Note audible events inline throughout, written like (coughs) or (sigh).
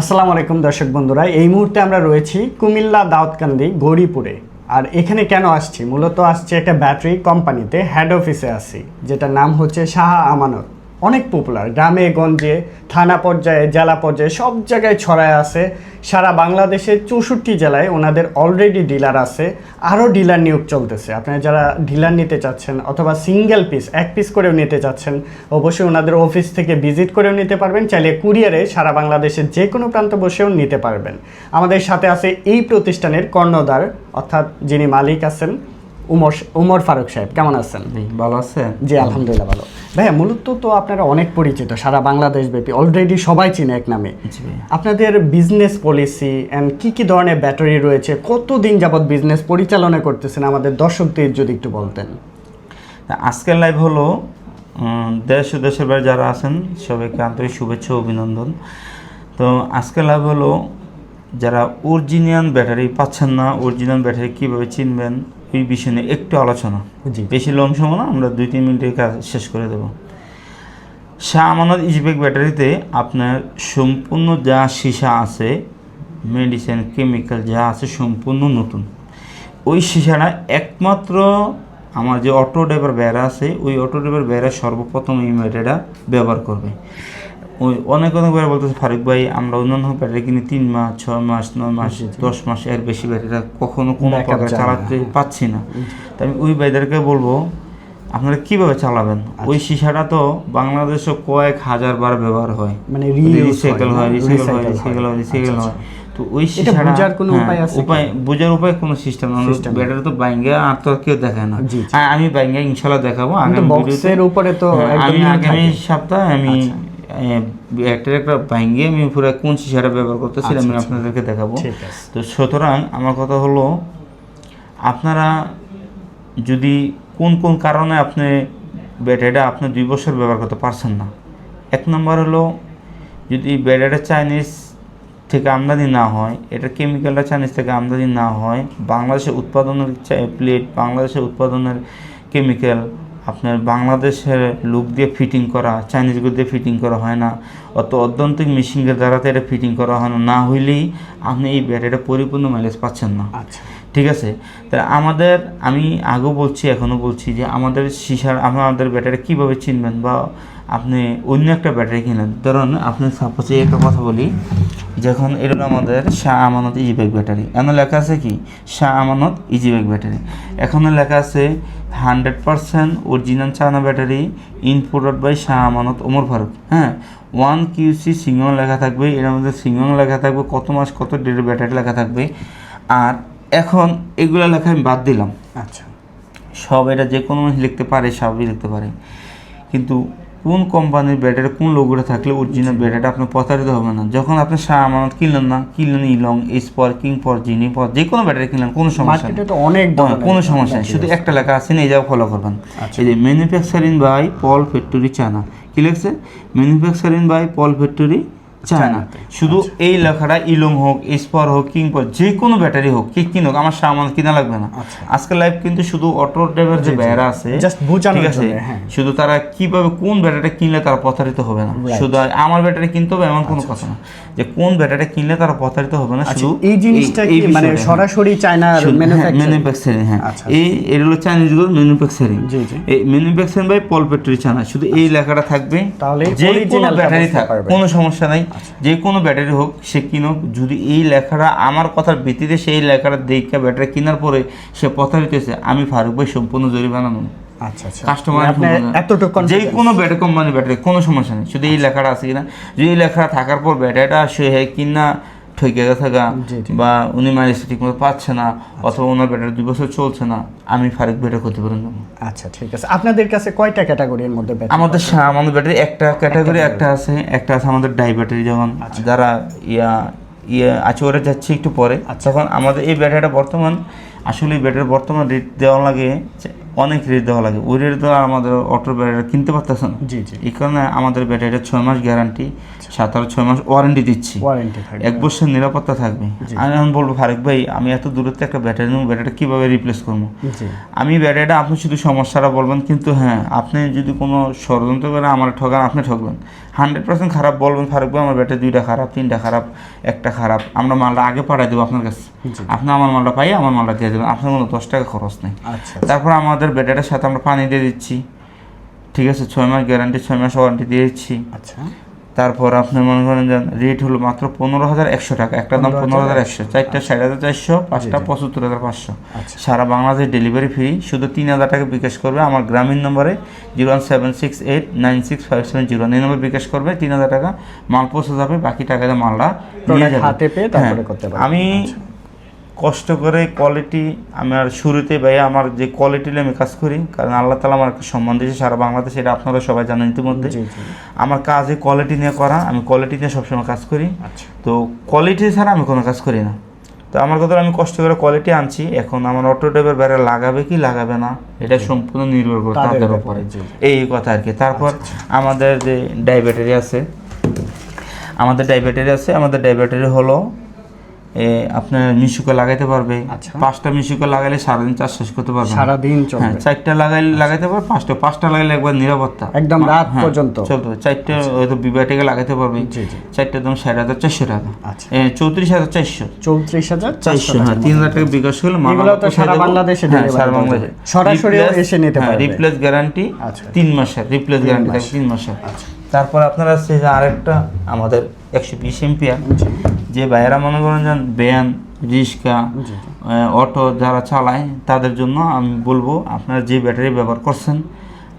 আসসালামু আলাইকুম দর্শক বন্ধুরা, এই মুহূর্তে আমরা রয়েছি কুমিল্লা দাউদকান্দি গৌরীপুরে। আর এখানে কেন আসছি? মূলত আসছি একটা ব্যাটারি কোম্পানিতে হেড অফিসে আসি যেটার নাম হচ্ছে শাহ আমানত। অনেক পপুলার গ্রামে, গঞ্জে, থানা পর্যায়ে, জেলা পর্যায়ে সব জায়গায় ছড়ায় আছে। সারা বাংলাদেশের চৌষট্টি জেলায় ওনাদের অলরেডি ডিলার আছে। আরও ডিলার নিয়োগ চলতেছে। আপনারা যারা ডিলার নিতে চাচ্ছেন অথবা সিঙ্গেল পিস এক পিস করেও নিতে চাচ্ছেন, অবশ্যই ওনাদের অফিস থেকে ভিজিট করেও নিতে পারবেন। চাইলে কুরিয়ারে সারা বাংলাদেশের যে কোনো প্রান্ত বসেও নিতে পারবেন। আমাদের সাথে আছে এই প্রতিষ্ঠানের কর্ণধার, অর্থাৎ যিনি মালিক আছেন উমর উমর ফারুক সাহেব কেমন আছেন? ভালো আছেন? জি আলহামদুলিল্লাহ ভালো। ভাইয়া মূলত তো আপনারা অনেক পরিচিত সারা বাংলাদেশ ব্যাপী অলরেডি সবাই চিনে এক নামে। আপনাদের বিজনেস পলিসি অ্যান্ড কি কি ধরনের ব্যাটারি রয়েছে কতদিন যাবত বিজনেস পরিচালনা করতেছেন? আমাদের দর্শকদের যদি একটু বলতেন। তা আজকের লাইভ হলো দেশ ও দেশের বাইরে যারা আছেন সবাইকে আন্তরিক শুভেচ্ছা অভিনন্দন। তো আজকের লাইভ হলো যারা অরিজিনাল ব্যাটারি পাচ্ছেন না অরিজিনাল ব্যাটারি কীভাবে চিনবেন ওই বিষয় নিয়ে একটু আলোচনা। জি। বেশি লং সময় না আমরা দুই তিন মিনিটের কাজ শেষ করে দেবো। শাহ আমানত ইজবেক ব্যাটারিতে আপনার সম্পূর্ণ যা সীসা আছে মেডিসিন কেমিক্যাল যা আছে সম্পূর্ণ নতুন। ওই সীসাটা একমাত্র আমার যে অটো ড্রাইভার বেড়া আছে ওই অটো ড্রাইভার বেড়া সর্বপ্রথম এই ব্যাটারিটা ব্যবহার করবে। ওই অনেক অনেক ব্যাপার বলতেছে ফারুক ভাই আমরা অন্যান্য ব্যাটারি কিনি তিন মাস ছয় মাস নয় মাস দশ মাস এর বেশি ব্যাটারিটা কখনো কোনো প্রকার চালাতে পাচ্ছি না। তো আমি ওই ভাইদেরকে বলব আপনারা কীভাবে চালাবেন? ওই সীসাটা তো বাংলাদেশে কয়েক হাজার বার ব্যবহার হয়। মানে রিসাইকেল হয় রিসাইকেল হয় রিসাইকেল হয়। রিসাইকেল আচ্ছা, হয়। তো ওই সীসাটা বোঝার কোনো হ্যাঁ, উপায় আছে? উপায় বোঝার উপায় কোনো সিস্টেম না। ব্যাটারি তো বাইঙ্গে আর তো কেউ দেখায় না। হ্যাঁ আমি বাইঙ্গে ইনশাল্লাহ দেখাবো। আগামী বক্সের ভিডিওতে উপরে তো হ্যাঁ, একদম আমি আগামী। সপ্তাহে আমি আচ্ছা। একটা বাইঙ্গে আমি পুরো কোন সীসাটা ব্যবহার করতেছিলাম আচ্ছা, আমি আচ্ছা। আপনাদেরকে দেখাবো তো সুতরাং আমার কথা হলো আপনারা যদি কোন কোন কারণে আপনি ব্যাটারিটা আপনি দুই বছর ব্যবহার করতে পারছেন না এক নম্বর হলো যদি ব্যাটারিটা চাইনিজ থেকে আমদানি না হয় এটা কেমিক্যালটা চাইনিজ থেকে আমদানি না হয় বাংলাদেশে উৎপাদনের প্লেট বাংলাদেশে উৎপাদনের কেমিক্যাল আপনার বাংলাদেশের লুক দিয়ে ফিটিং করা চাইনিজগুলো দিয়ে ফিটিং করা হয় না। অত অত্যন্তিক মেশিনের দ্বারাতে এটা ফিটিং করা হয় না। না হইলেই আপনি এই ব্যাটারিটা পরিপূর্ণ মাইলেজ পাচ্ছেন না। আচ্ছা। ঠিক আছে? তাহলে আমাদের আমি আগেও বলছি এখনও বলছি যে আমাদের সিসার আমাদের ব্যাটারি কীভাবে চিনবেন বা আপনি অন্য একটা ব্যাটারি কিনেন। ধরুন আপনি সাপোজ একটা কথা বলি যখন এটা হলো আমাদের শাহ আমানত ইজিব্যাগ ব্যাটারি। এখানে লেখা আছে কি? শাহ আমানত ইজিব্যাগ ব্যাটারি। এখানে লেখা আছে hundred percent original China battery imported by Shah Amanat Omar Faruk. হ্যাঁ? ওয়ান কিউসি সিংহং লেখা থাকবে এর মধ্যে সিংহং লেখা থাকবে কত মাস কত ডেটের ব্যাটারি লেখা থাকবে। আর এখন এগুলো লেখা আমি বাদ দিলাম। আচ্ছা। সব এটা যে কোনো মানুষ লিখতে পারে সবই লিখতে পারে। কিন্তু কোন কোম্পানির ব্যাটারি কোন লোগোটা থাকলে অরিজিনাল ব্যাটারিটা আপনার প্রচারিত হবে না। যখন আপনি শাহ আমানত কিনলেন না কিনলেন ইলং এসপর কিং পর জিনি পর যে কোনো ব্যাটারি কিনলেন কোনো সমস্যা অনেক হ্যাঁ, কোনো সমস্যা নেই। শুধু একটা লেখা আছে না এই যাও ফলো করবেন। আচ্ছা। এই যে ম্যানুফ্যাকচারিং বাই পল ফ্যাক্টরি চানা কি লিখছে? ম্যানুফ্যাকচারিং বাই পল ফ্যাক্টরি চায়নাতে। শুধু আচ্ছা। এই লেখাটা হোক এসপর হোক কিং পর যে কোনো ব্যাটারি হোক কি কিনুক আমার সামান কিনা লাগবে না আচ্ছা। লাইভ কিন্তু শুধু অটো ড্রাইভার যে আছে ঠিক আছে হ্যাঁ। শুধু তারা কীভাবে কোন ব্যাটারি কিনলে তারা প্রতারিত হবে না আচ্ছা, শুধু আমার ব্যাটারি কিনতে হবে এমন কোনো কথা না যে কোন ব্যাটারি কিনলে তারা প্রতারিত হবে না আচ্ছা শুধু এই জিনিসটা কি মানে হ্যাঁ। সরাসরি চায়নার ম্যানুফ্যাকচার ম্যানুফ্যাকচারিং হ্যাঁ আচ্ছা। এই এগুলো চাইনিজগুলো ম্যানুফ্যাকচারিং জি, জি। এই ম্যানুফ্যাকচারিং বাই চায়না শুধু এই লেখাটা থাকবে তাহলে যে কোনো ব্যাটারি থাক কোনো সমস্যা নাই যে কোনো ব্যাটারি হোক সে কিনুক। যদি এই লেখাটা আমার কথার ভিত্তিতে সেই লেখাটা দেখে ব্যাটারি কেনার পরে সে প্রতারিত হয়েছে আমি ফারুক ভাই সম্পূর্ণ জরিমানা নেব। আচ্ছা আচ্ছা। কাস্টমার আপনি এতটুকু যে কোনো ব্যাটারি কোম্পানি ব্যাটারি কোনো সমস্যা নেই। শুধু এই লেখাটা আছে কিনা। যদি এই লেখাটা থাকার পর ব্যাটারিটা সে কিনা ঠকে থাকা। বা উনি মাইলেজ ঠিক মতো পাচ্ছে না অথবা ওনার ব্যাটারি দুই বছর চলছে না আমি ফারুক ব্যাটারি ক্ষতিপূরণ দেবো আচ্ছা ঠিক আছে আপনাদের কাছে কয়টা ক্যাটাগরির মধ্যে আমাদের আমাদের ব্যাটারি একটা ক্যাটাগরি একটা আছে একটা আছে আমাদের ডাই ব্যাটারি যেমন আচ্ছা। যারা ইয়া ইয়ে আছে ওরা যাচ্ছে একটু পরে আচ্ছা। তখন আমাদের এই ব্যাটারিটা বর্তমান আসলে ব্যাটারি বর্তমান রেট দেওয়া লাগে অনেক রেট দেওয়া লাগে। ওই রেট দেওয়া আমাদের অটো ব্যাটারি কিনতে পারতেছে না। জি জি। এই কারণে আমাদের ব্যাটারিটা ছয় মাস গ্যারান্টি সাত আর ছয় মাস ওয়ারেন্টি দিচ্ছি। ওয়ারেন্টি থাকবে। এক বছর নিরাপত্তা থাকবে। আমি এখন বলব ফারুক ভাই আমি এত দূরত্বে একটা ব্যাটারি নেব ব্যাটারিটা কীভাবে রিপ্লেস করব? জি। আমি ব্যাটারিটা আপনি শুধু সমস্যাটা বলবেন কিন্তু হ্যাঁ আপনি যদি কোনো ষড়যন্ত্র করে আমার ঠকান আপনি ঠকবেন। হান্ড্রেড পার্সেন্ট খারাপ বলবেন ফারুক ভাই আমার ব্যাটারি দুইটা খারাপ তিনটা খারাপ একটা খারাপ। আমরা মালটা আগে পাঠাই দেবো আপনার কাছে। আপনি আমার মালটা পাই আমার মালটা দিয়ে দেবেন। আপনার কোনো দশ টাকা খরচ নেই। আচ্ছা তারপর আমাদের ব্যাটারির সাথে আমরা পানি দিয়ে দিচ্ছি। ঠিক আছে ছয় মাস গ্যারান্টি ছয় মাস ওয়ারেন্টি দিয়ে দিচ্ছি। আচ্ছা। তারপর আপনি মনে করেন যে রেট হলো মাত্র পনেরো হাজার একশো টাকা। একটা দাম পনেরো হাজার একশো চারটা সাড়ে হাজার চারশো পাঁচটা পঁচাত্তর হাজার পাঁচশো। আচ্ছা। সারা বাংলাদেশ ডেলিভারি ফ্রি শুধু তিন হাজার টাকা বিকাশ করবে। আমার গ্রামীণ নম্বরে zero one seven six eight nine six five seven zero এই নম্বর বিকাশ করবে তিন হাজার টাকা মাল পৌঁছে যাবে বাকি টাকা মালটা নিয়ে যাবে। হাতে পেয়ে তারপরে হ্যাঁ। আমি কষ্ট করে কোয়ালিটি আমার শুরুতে ভাই আমার যে কোয়ালিটি নিয়ে আমি কাজ করি কারণ আল্লাহ তালা আমার একটা সম্মান দিয়েছে সারা বাংলাদেশে এটা আপনারা সবাই জানেন ইতিমধ্যে। আমার কাজে কোয়ালিটি নিয়ে করা আমি কোয়ালিটি নিয়ে সবসময় কাজ করি। আচ্ছা। তো কোয়ালিটি ছাড়া আমি কোনো কাজ করি না। তো আমার কথা আমি কষ্ট করে কোয়ালিটি আনছি এখন আমার অটো ড্রাইভার বেড়ে লাগাবে কি লাগাবে না এটা সম্পূর্ণ নির্ভর করে তাদের উপরে। এই কথা আর কি। তারপর আমাদের যে ডায়াবেটারি আছে আমাদের ডায়াবেটারি আছে আমাদের ডায়াবেটারি হলো আপনার মিশুকে লাগাইতে পারবে। আচ্ছা। পাঁচটা মিশুকে লাগাইলে সারাদিন চাষ শেষ করতে পারবে সারাদিন হ্যাঁ চারটা লাগাইলে লাগাইতে পারবে পাঁচটা পাঁচটা লাগাইলে একবার নিরাপত্তা। একদম রাত হ্যাঁ, পর্যন্ত। চলতে পারবে চারটে হয়তো বিবাহটাকে লাগাইতে পারবে। জি দাম ষাট হাজার চারশো টাকা। আচ্ছা। চৌত্রিশ হাজার চারশো। চৌত্রিশ হাজার চারশো হ্যাঁ তিন হাজার টাকা বিকাশ হলে সারা বাংলাদেশে হ্যাঁ, সারা বাংলাদেশে। Replace- এসে নিতে হ্যাঁ, পারবে। রিপ্লেস গ্যারান্টি আচ্ছা। তিন মাসের রিপ্লেস গ্যারান্টি তিন মাসের। আচ্ছা। তারপর আপনার আছে যে আরেকটা আমাদের একশো বিশ এমপিয়ার। যে ভাইয়েরা মনে করেন যান ভ্যান রিক্সা অটো যারা চালায় তাদের জন্য আমি বলব আপনারা যে ব্যাটারি ব্যবহার করছেন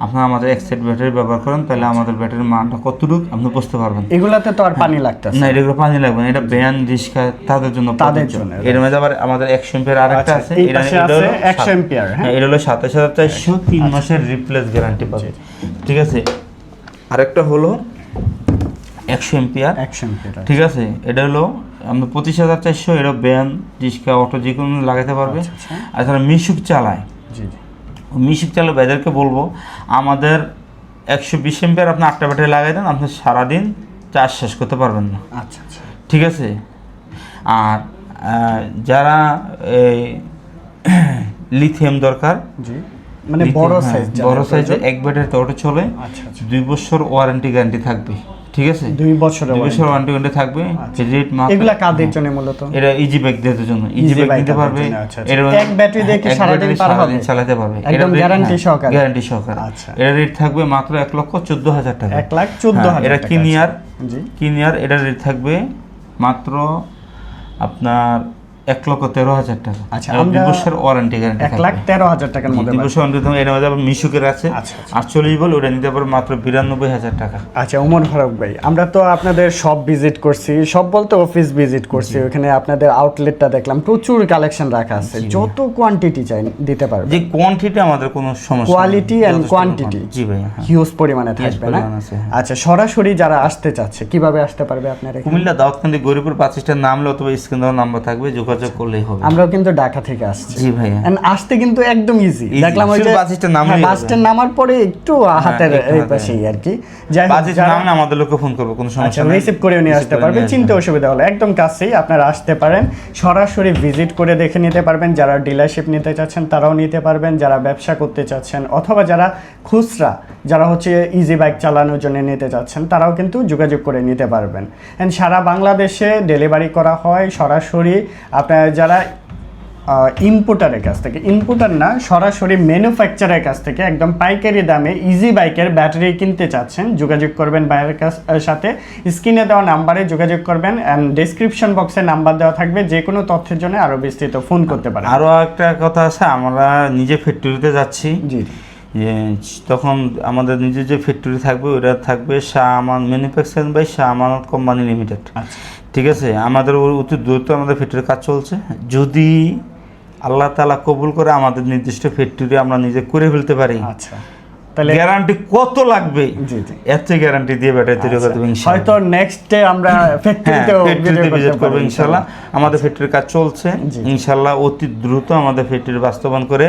আপনারা আমাদের এক সেট ব্যাটারি ব্যবহার করেন তাহলে আমাদের ব্যাটারির মানটা কতটুকু আপনি বুঝতে পারবেন। এগুলাতে তো আর পানি লাগতেছে। না এগুলো পানি লাগবে না এটা ভ্যান রিক্সা তাদের জন্য তাদের জন্য, এর মধ্যে আবার আমাদের একশো এম্পিয়ার আরেকটা আচ্ছা, আছে এটা- হলো 100 সাত- হ্যাঁ? হ্যাঁ, এটা হলো সাতাশ হাজার চারশো তিন মাসের রিপ্লেস গ্যারান্টি পাবে। ঠিক আছে? আরেকটা হলো একশো এম্পিয়ার একশো এম্পিয়ার ঠিক আছে? এটা হলো আমরা পঁচিশ হাজার চারশো এটা ভ্যান রিক্সা অটো যে কোনো লাগাতে পারবে। আচ্ছা, আচ্ছা। আর তারা মিশুক চালায় মিশুক চালায় ভাইদেরকে বলব আমাদের একশো বিশ এম্পিয়ার আপনি আটটা ব্যাটারি লাগাই দেন আপনি সারাদিন চার্জ শেষ করতে পারবেন না। আচ্ছা আচ্ছা। ঠিক আছে? আর যারা এই (coughs) লিথিয়াম দরকার জি। মানে বড় হ্যাঁ, সাইজ বড় সাইজে এক ব্যাটারিতে অটো চলে আচ্ছা আচ্ছা। দুই বছর ওয়ারেন্টি গ্যারান্টি থাকবে ঠিক আছে? দুই বছরের দুই বছর ওয়ারেন্টি গ্যারান্টি থাকবে রেট মাত্র এগুলা কাদের জন্য মূলত? এটা ইজি ব্যাগ দেওয়ার জন্য। ইজি ব্যাগ নিতে পারবে আচ্ছা, আচ্ছা। এর এক battery দিয়ে কি এক সারাদিন পার হবে? চালাতে পারবে। একদম guarantee সহকারে? গ্যারান্টি সহকারে। আচ্ছা। এর রেট থাকবে মাত্র এক লক্ষ চোদ্দ হাজার টাকা। এক লাখ চোদ্দ হ্যাঁ, হাজার এটা কিনিয়ার। জি। কিনিয়ার এটার রেট থাকবে মাত্র আপনার এক লক্ষ তেরো হাজার টাকা আচ্ছা, আমরা বছর ওয়ারেন্টি গ্যারান্টি এক লাখ তেরো হাজার টাকার মধ্যে বছর ওয়ারেন্টি মিশুকের আছে আচ্ছা, আচ্ছা। আটচল্লিশ বল ওটা নিতে পারবে মাত্র বিরানব্বই হাজার টাকা আচ্ছা ওমর ফারুক ভাই আমরা তো আপনাদের সব ভিজিট করছি সব বলতে অফিস ভিজিট করছি ওখানে আপনাদের আউটলেটটা দেখলাম প্রচুর কালেকশন রাখা আছে যত কোয়ান্টিটি চাই দিতে পারবে যে কোয়ান্টিটি আমাদের কোনো সমস্যা যথেষ্ট quantity। quantity। জি হ্যাঁ। হিউজ পরিমাণে থাকবে না হ্যাঁ। আচ্ছা সরাসরি যারা আসতে চাচ্ছে কীভাবে আসতে পারবে আপনার? কুমিল্লা দাউদকান্দি গরিপুর পাঁচিশটার নামলে অথবা স্ক্রিন নাম্বার থাকবে যোগাযোগ করলেই হবে। আমরাও কিন্তু ঢাকা থেকে আসছি। জি ভাইয়া। আসতে কিন্তু একদম ইজি দেখলাম ওই যে হ্যাঁ, নামার পরে একটু হাতের এই। পাশেই আর কি। যাই নামলে আমাদের লোককে ফোন করবে কোনো আচ্ছা সমস্যা নেই। রিসিভ করে নিয়ে আসতে চিন্তা অসুবিধা হলে একদম কাছেই আপনারা আসতে পারেন। সরাসরি ভিজিট করে দেখে নিতে পারবেন। যারা ডিলারশিপ নিতে চাচ্ছেন তারাও নিতে পারবেন। যারা ব্যবসা করতে চাচ্ছেন অথবা যারা খুচরা যারা হচ্ছে ইজি বাইক চালানোর জন্য নিতে চাচ্ছেন তারাও কিন্তু যোগাযোগ করে নিতে পারবেন। অ্যান্ড সারা বাংলাদেশে ডেলিভারি করা হয় সরাসরি। আপনারা যারা ইম্পোর্টারের কাছ থেকে ইম্পোর্টার না সরাসরি ম্যানুফ্যাকচারের কাছ থেকে একদম পাইকারি দামে ইজি বাইকের ব্যাটারি কিনতে চাচ্ছেন যোগাযোগ করবেন বাইরের কাছ সাথে। স্ক্রিনে দেওয়া নাম্বারে যোগাযোগ করবেন অ্যান্ড ডেসক্রিপশন বক্সে নাম্বার দেওয়া থাকবে যে কোনো তথ্যের জন্য আরও বিস্তৃত ফোন করতে পারেন। আরও একটা কথা আছে আমরা নিজে ফ্যাক্টরিতে যাচ্ছি। জি। যে তখন আমাদের নিজের যে ফ্যাক্টরি থাকবে ওটা থাকবে Shah Aman manufacturing by Shah Amanat company limited আচ্ছা। ঠিক আছে? আমাদের অতি দ্রুত আমাদের ফ্যাক্টরির কাজ চলছে। যদি আল্লাহ তালা কবুল করে আমাদের নির্দিষ্ট ফ্যাক্টরি আমরা নিজে করে ফেলতে পারি আচ্ছা। তাহলে গ্যারান্টি কত লাগবে? জি জি। এর গ্যারান্টি দিয়ে ব্যাটারি তৈরি করে দেবো হয়তো নেক্সট ডে আমরা ফ্যাক্টরিতে ভিজিট করব আমাদের ফ্যাক্টরির কাজ চলছে। অতি দ্রুত আমাদের ফ্যাক্টরি বাস্তবায়ন করে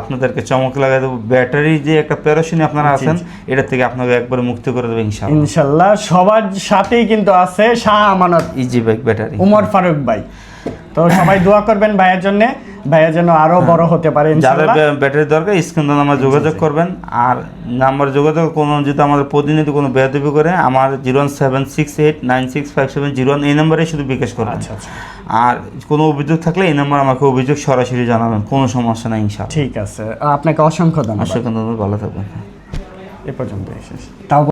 আপনাদেরকে চমক লাগাই দেবো। ব্যাটারি যে একটা প্যারাশিনি আপনারা আছেন এটা থেকে আপনাকে একবারে মুক্তি করে দেবো ইনশাল্লাহ ইনশাল্লাহ সবার সাথেই কিন্তু আছে Shah Amanat. Easy bike battery Umar Faruk ভাই। তো সবাই দোয়া করবেন ভাইয়ের জন্য। ভাইয়া যেন আরও বড় হতে পারে যাদের ব্যাটারি দরকার স্ক্রিন নাম্বার যোগাযোগ করবেন। আর নাম্বার যোগাযোগ কোনো যদি আমাদের প্রতিনিধি কোনো বেয়াদবি করে আমার zero one seven six eight nine six five seven zero one এই নাম্বারে শুধু বিকাশ করবেন। আচ্ছা আচ্ছা। আর কোনো অভিযোগ থাকলে এই নাম্বার আমাকে অভিযোগ সরাসরি জানাবেন কোনো সমস্যা নাই ইনশাআল্লাহ। ঠিক আছে আপনাকে অসংখ্য ধন্যবাদ। আশা করি ভালো থাকবেন। এ পর্যন্ত শেষ। তাও